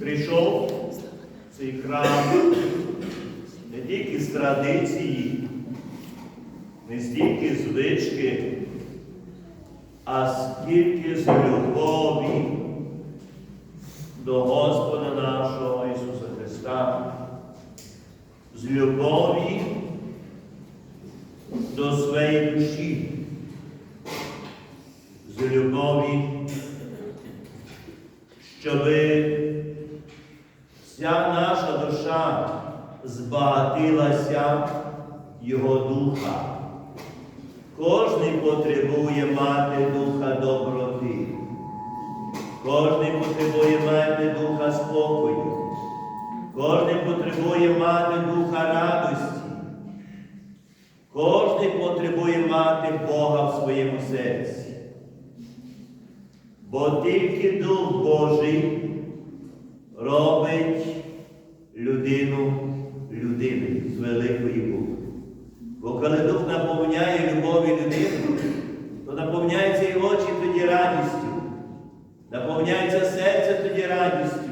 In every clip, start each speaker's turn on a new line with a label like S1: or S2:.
S1: прийшов цей храм не тільки з традиції, не стільки звички, а скільки з любові до Господа нашого Ісуса Христа, з любові до своєї душі, з любові, щоби вся наша душа збагатилася Його духа. Кожний потребує мати духа доброти. Кожний потребує мати духа спокою. Кожний потребує мати духа радості. Кожний потребує мати Бога в своєму серці. Бо тільки Дух Божий робить людину людиною з великої букви. Бо коли Дух наповняє любові людину, то наповняються і очі тоді радістю, наповняється серце тоді радістю.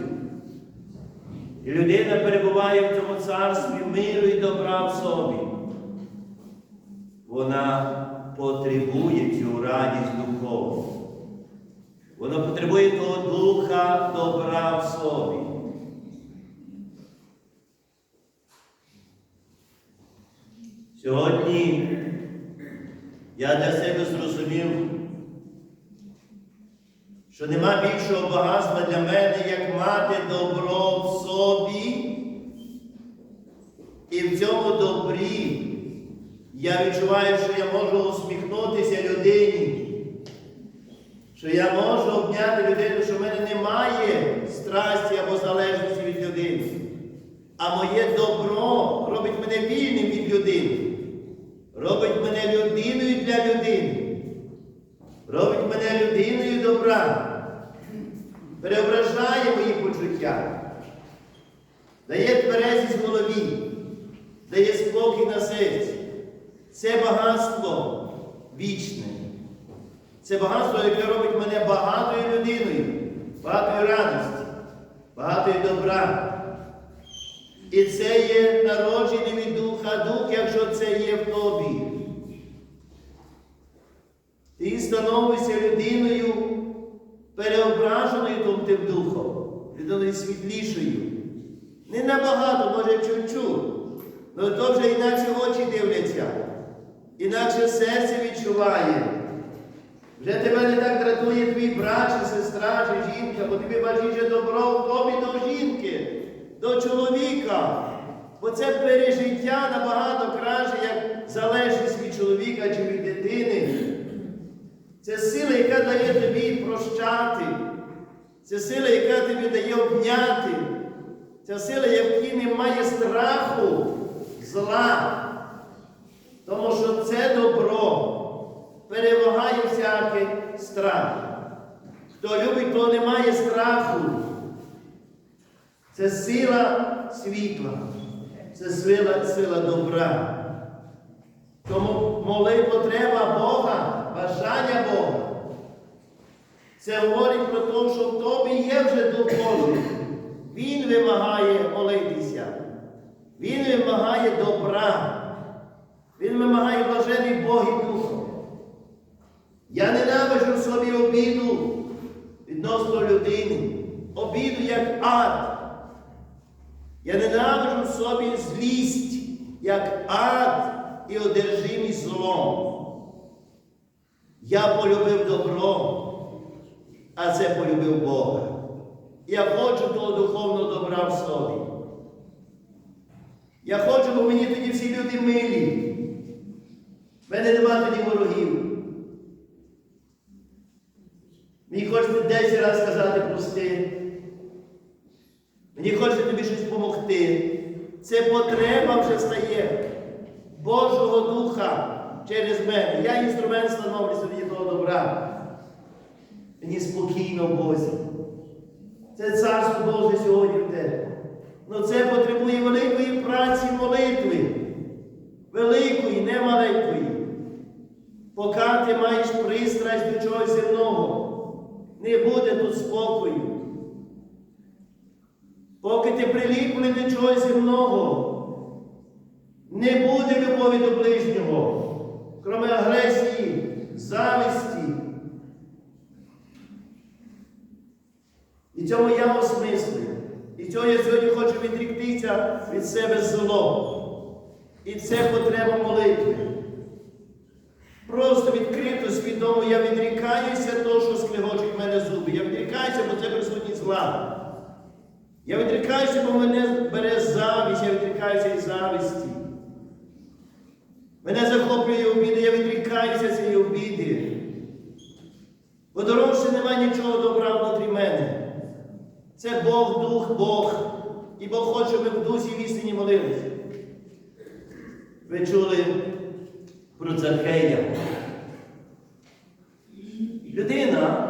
S1: І людина перебуває в цьому царстві миру і добра в собі. Вона потребує цю радість духовну. Вона потребує того духа добра в собі. Сьогодні я для себе зрозумів, що нема більшого багатства для мене, як мати добро в собі. І в цьому добрі я відчуваю, що я можу усміхнутися людині, що я можу обняти людину, що в мене немає страсті або залежності від людини. А моє добро робить мене вільним від людини. Робить мене людиною для людини. Робить мене людиною добра. Переображає мої почуття. Дає тверезість голові, дає спокій на серці. Це багатство вічне. Це багатство, яке робить мене багатою людиною, багатою радості, багатою добра. І це є народжений від Духа Дух, якщо це є в тобі. Ти становишся людиною переображеною тим духом, людиною світлішою. Не набагато, може, чуть-чуть. але то вже інакше очі дивляться, інакше серце відчуває. Вже тебе не так дратує твій брат, чи сестра, чи жінка, бо тобі важніше добро в тобі до жінки, до чоловіка. Бо це пережиття набагато краще, як залежність від чоловіка чи від дитини. Це сила, яка дає тобі прощати. Це сила, яка тобі дає обняти. Це сила, в якій немає страху, зла. Тому що це перемагає всякий страх. Хто любить, то немає страху. Це сила світла, це сила, сила добра. Тому моли потреба Бога, бажання Бога. Це говорить про те, що в тобі є вже Дух Божий. Він вимагає молитися. Він вимагає добра. Він вимагає блажений Бог і. Я ненавижу собі обіду відносно людини, обіду як ад. Я ненавижу собі злість, як ад і одержимість злом. Я полюбив добро, а це полюбив Бога. Я хочу того духовного добра в собі. Я хочу, бо мені тоді всі люди милі. В мене нема тоді ворогів. Мені хочеться 10 разів сказати прости. Мені хочеться тобі щось допомогти. Це потреба вже стає Божого Духа через мене. Я інструмент становлю собі того добра. Мені спокійно в Бозі. Це царство Боже сьогодні в тебе. Ну це потребує великої праці молитви. Великої, не маленької. Поки ти маєш пристрасть до чогось земного, не буде тут спокою. поки ти приліплений до чогось земного, не буде любові до ближнього, крім агресії, зависті. І цьому я осмислив. І цього я сьогодні хочу відріктися від себе зло. І це потреба молитви. Просто відкрито, свідомо я відрікаюся того, що скригочуть в мене зуби. Я відрікаюся, бо це присутність зла. Я відрікаюся, бо мене бере завість, я відрікаюся із зависті. Мене захоплює обіди, я відрікаюся цієї обіди. Бо дорожче немає нічого добра внутрі мене. Це Бог, Дух, Бог. І Бог хоче, щоб ми в дусі і в істині молилися. Ви чули про Захея. Людина,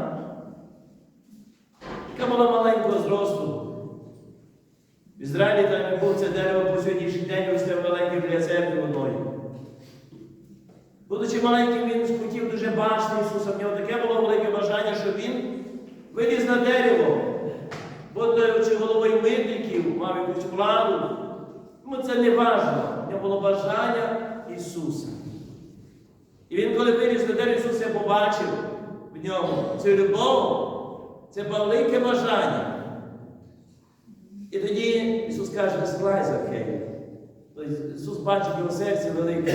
S1: яка була маленького зросту. В Ізраїлі там як був це дерево по сьогоднішній день росте маленьке біля церкви одної. Будучи маленьким, він хотів дуже бачити Ісуса. В нього таке було велике бажання, що він виліз на дерево, будучи головою митників, мав якусь владу. Йому це не важливо. В нього було бажання Ісуса. І він, коли виліз на дерево, Ісус я побачив в ньому цю любов, це велике бажання. І тоді Ісус каже, слай Захей. Тобто Ісус бачить його серці велике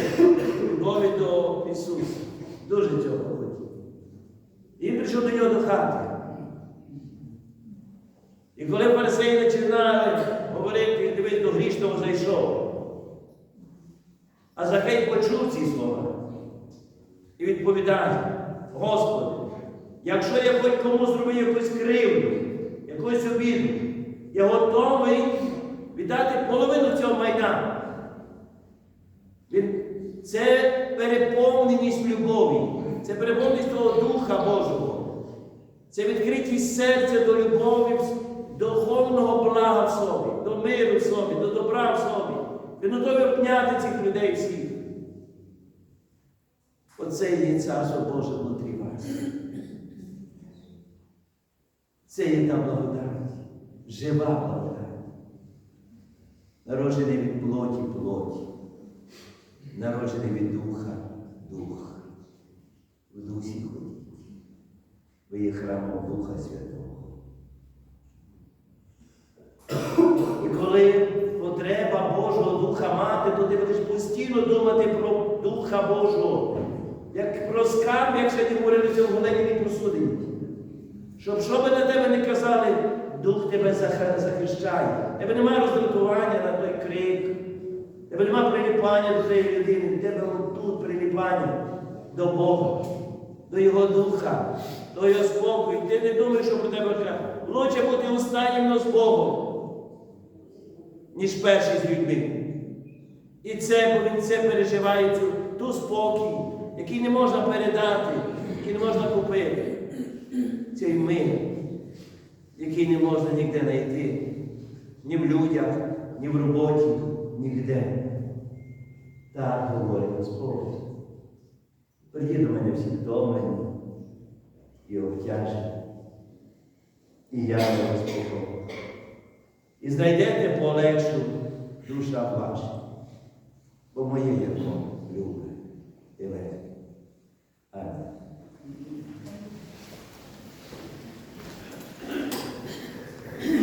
S1: любові до Ісуса. Дуже цього хотів. І він прийшов до нього до хати. І коли фарисеї починали говорити, дивись, до грішного зайшов. А Захей почув ці слова і відповідає, Господи, якщо я хоч кому зробив якусь кривду, якусь обіду, я готовий віддати половину цього майна. Це переповненість любові, це переповненість того Духа Божого. Це відкритість серця до любові, духовного блага в собі, до миру в собі, до добра в собі. Він готовий обняти цих людей всіх. Оце є царство Боже внутрі вас. Це є та благодать, жива благодать. Народжений від плоті плоті, народжений від духа дух. В дусі ходіть. Ви є храмом Духа Святого. І коли потреба Божого Духа мати, то ти будеш постійно думати про Духа Божого. Як про скарб, як не говорили цьому голеній посудині. Щоб що би на тебе не казали, Дух тебе захищає. Тебе немає роздратування на той крик. Тебе немає приліпання до тієї людини. Тебе тут приліпання до Бога, до Його Духа, до Його спокою. Ти не думаєш, що про тебе треба. Лучше бути останнім з Богом, ніж перший з людьми. І це, бо він це переживає, ту спокій, який не можна передати, який не можна купити. Цей мир, який не можна ніде знайти. Ні в людях, ні в роботі, ніде. Так говорить Господь. Прийди до мене всі втомлені і обтяжені. І я вас спокою. І знайдете полегшу душа ваша, бо моє є легше.